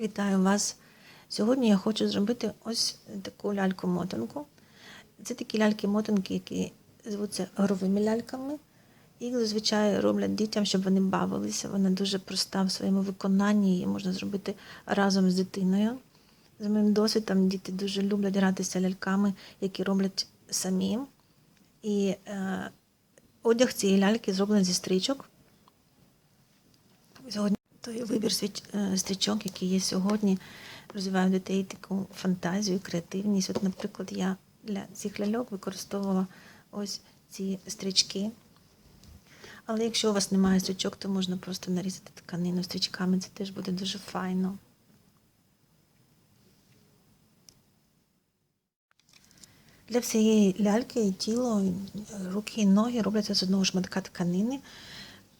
Вітаю вас! Сьогодні я хочу зробити ось таку ляльку-мотанку. Це такі ляльки-мотанки, які звуться горовими ляльками. Їх зазвичай роблять дітям, щоб вони бавилися. Вона дуже проста в своєму виконанні, її можна зробити разом з дитиною. За моїм досвідом, діти дуже люблять гратися ляльками, які роблять самі. І е, одяг цієї ляльки зроблений зі стрічок. Сьогодні той вибір е, стрічок, який є сьогодні, розвиває в дітей таку фантазію, креативність. От, наприклад, я для цих ляльок використовувала ось ці стрічки. Але якщо у вас немає стрічок, то можна просто нарізати тканину стрічками, це теж буде дуже файно. Для всієї ляльки і тіло, руки і ноги робляться з одного шматка тканини.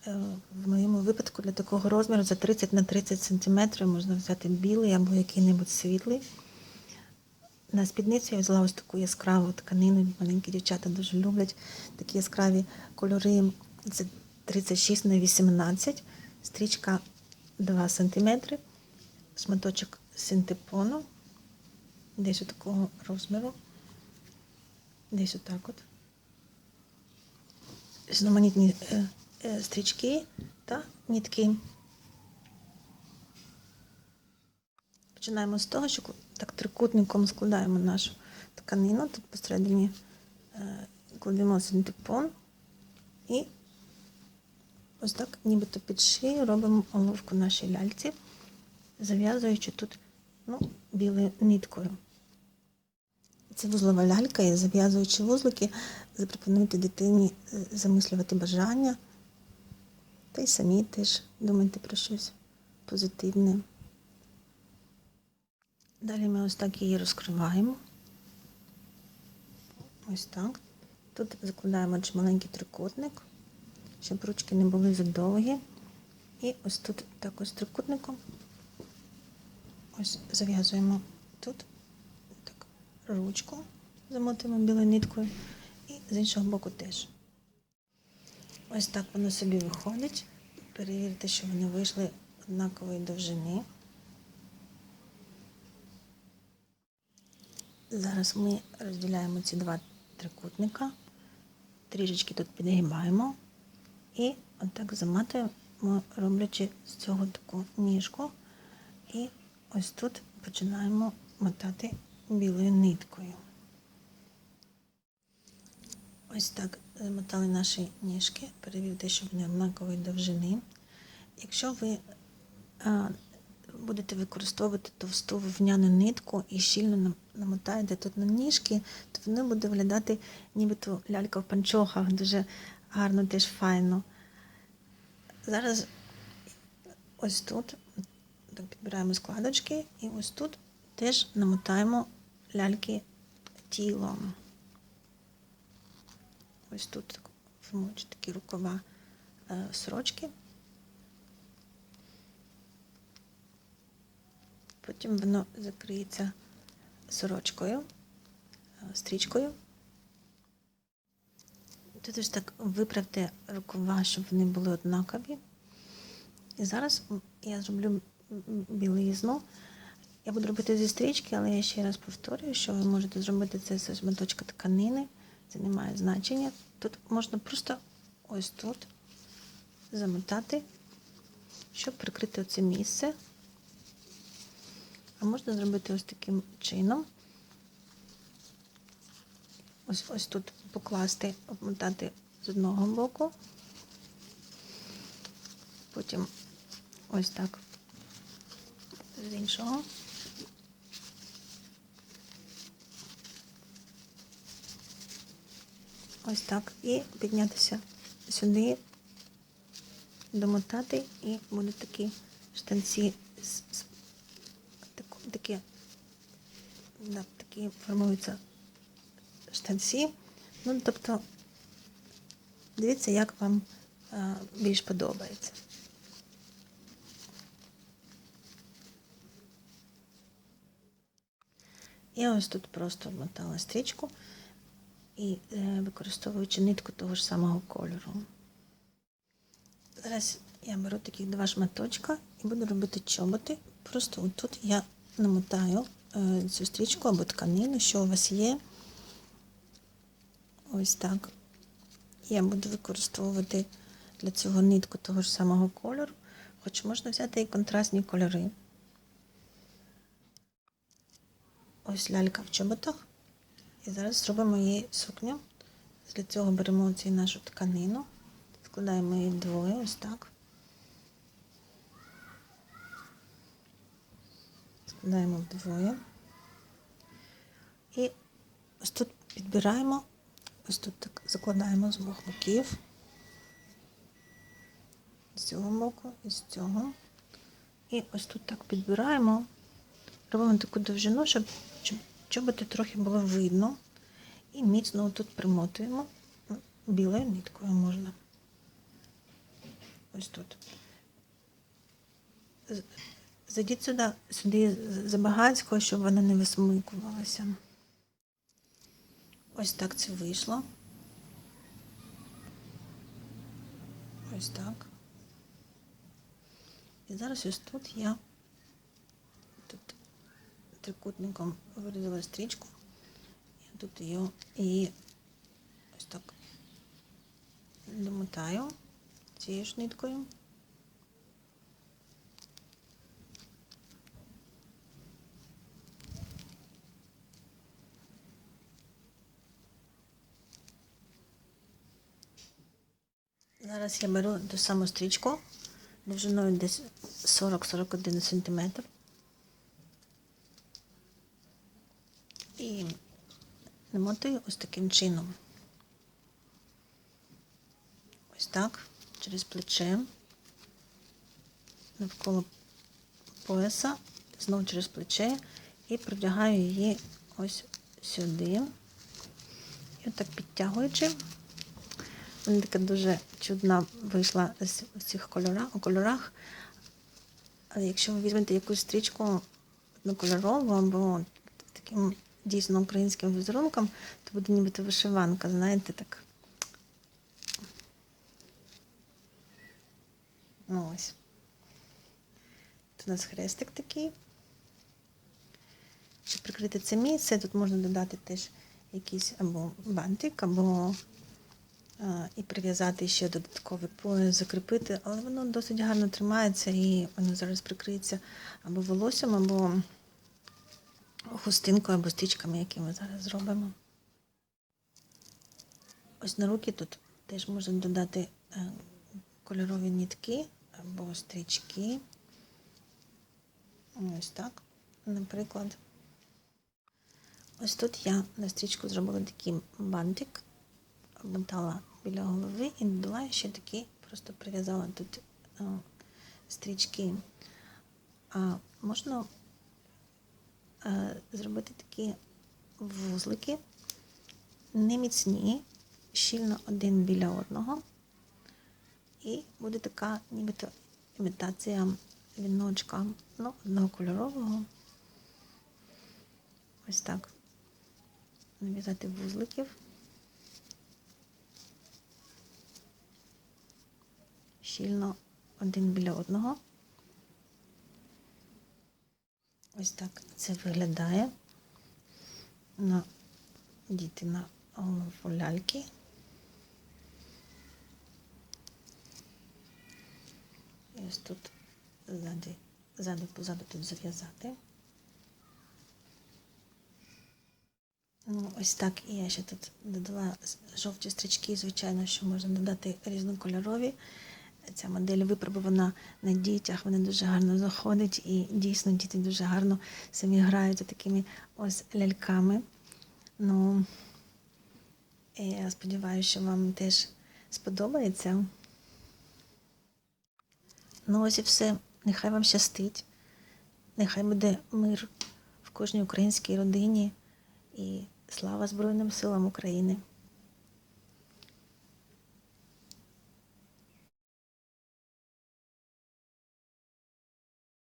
Е, В моєму випадку для такого розміру за 30 на 30 см можна взяти білий або який-небудь світлий. На спідницю я взяла ось таку яскраву тканину. Маленькі дівчата дуже люблять такі яскраві кольори. Це 36 на 18, стрічка 2 см, шматочок синтепону, десь у такого розміру, десь отак от. Різноманітні е, е, стрічки та нітки. Починаємо з того, що так трикутником складаємо нашу тканину. Тут посередині е, кладемо синтепон і ось так, нібито під шию робимо головку нашій ляльці, зав'язуючи тут ну, білою ниткою. Це вузлова лялька, і зав'язуючи вузлики, запропонуйте дитині е, замислювати бажання, та й самі теж думайте про щось позитивне. Далі ми ось так її розкриваємо. Ось так. Тут закладаємо маленький трикутник, щоб ручки не були задовгі. І ось тут також трикутником ось зав'язуємо тут так, ручку, замотуємо білою ниткою, і з іншого боку теж. Ось так воно собі виходить. Перевірте, що вони вийшли однакової довжини. Зараз ми розділяємо ці два трикутника, трішечки тут підгибаємо і отак заматуємо, роблячи з цього таку ніжку. І ось тут починаємо мотати білою ниткою. Ось так замотали наші ніжки, перевірте, щоб вони однакової довжини. Якщо ви а, будете використовувати товсту вовняну нитку і щільно намотаєте тут на ніжки, то воно буде виглядати нібито лялька в панчохах, дуже гарно, теж файно. Зараз ось тут так, підбираємо складочки і ось тут теж намотаємо ляльки тілом. Ось тут так, формуючи такі рукава е, сорочки. Потім воно закриється сорочкою, е, стрічкою. Тут ось так виправте рукава, щоб вони були однакові. І зараз я зроблю білизну. Я буду робити зі стрічки, але я ще раз повторюю, що ви можете зробити це з шматочка тканини. Це не має значення. Тут можна просто ось тут замотати, щоб прикрити оце місце. А можна зробити ось таким чином. Ось ось тут покласти, обмотати з одного боку. Потім ось так з іншого. Ось так. І піднятися сюди, домотати, і будуть такі штанці такі, да, такі формуються штанці. Ну, тобто, дивіться, як вам а, більш подобається. Я ось тут просто обмотала стрічку і е, використовуючи нитку того ж самого кольору. Зараз я беру такі два шматочка і буду робити чоботи. Просто отут я намотаю е, цю стрічку або тканину, що у вас є. Ось так. Я буду використовувати для цього нитку того ж самого кольору, хоч можна взяти і контрастні кольори. Ось лялька в чоботах. І зараз зробимо її сукню. Для цього беремо цю нашу тканину, складаємо її двоє, ось так. Складаємо вдвоє. І ось тут підбираємо, ось тут так закладаємо з двох боків. З цього боку і з цього. І ось тут так підбираємо. Робимо таку довжину, щоб, чоботи трохи було видно. І міцно тут примотуємо білою ниткою можна. Ось тут. Зайдіть сюди, сюди забагацько, щоб вона не висмикувалася. Ось так це вийшло. Ось так. І зараз ось тут я трикутником вирізала стрічку. Я тут її і ось так домотаю цією ж ниткою. Зараз я беру ту саму стрічку довжиною десь 40-41 см. І намотую ось таким чином. Ось так, через плече, навколо пояса, знову через плече і продягаю її ось сюди. І отак підтягуючи. Вона така дуже чудна вийшла з- цих кольорах, у кольорах. Якщо ви візьмете якусь стрічку однокольорову або таким дійсно українським візерунком, то буде нібито вишиванка, знаєте, так. Ну ось. Тут у нас хрестик такий. Щоб прикрити це місце, тут можна додати теж якийсь або бантик, або а, і прив'язати ще додатковий пояс, закріпити, але воно досить гарно тримається і воно зараз прикриється або волоссям, або хустинкою, або стрічками, які ми зараз зробимо. Ось на руки тут теж можна додати е, кольорові нітки або стрічки. Ось так, наприклад. Ось тут я на стрічку зробила такий бантик, обмотала біля голови і додала ще такі, просто прив'язала тут е, стрічки. А можна зробити такі вузлики, не міцні, щільно один біля одного. І буде така нібито імітація віночка, ну, одного кольорового. Ось так. Нав'язати вузликів. Щільно один біля одного. Ось так це виглядає на діти на ляльки. І ось тут ззаду, ззаду позаду тут зав'язати. Ну, ось так і я ще тут додала жовті стрічки, звичайно, що можна додати різнокольорові. Ця модель випробувана на дітях, вона дуже гарно заходить, і дійсно діти дуже гарно самі грають такими ось ляльками. Ну, я сподіваюся, що вам теж сподобається. Ну, ось і все. Нехай вам щастить. Нехай буде мир в кожній українській родині і слава Збройним силам України.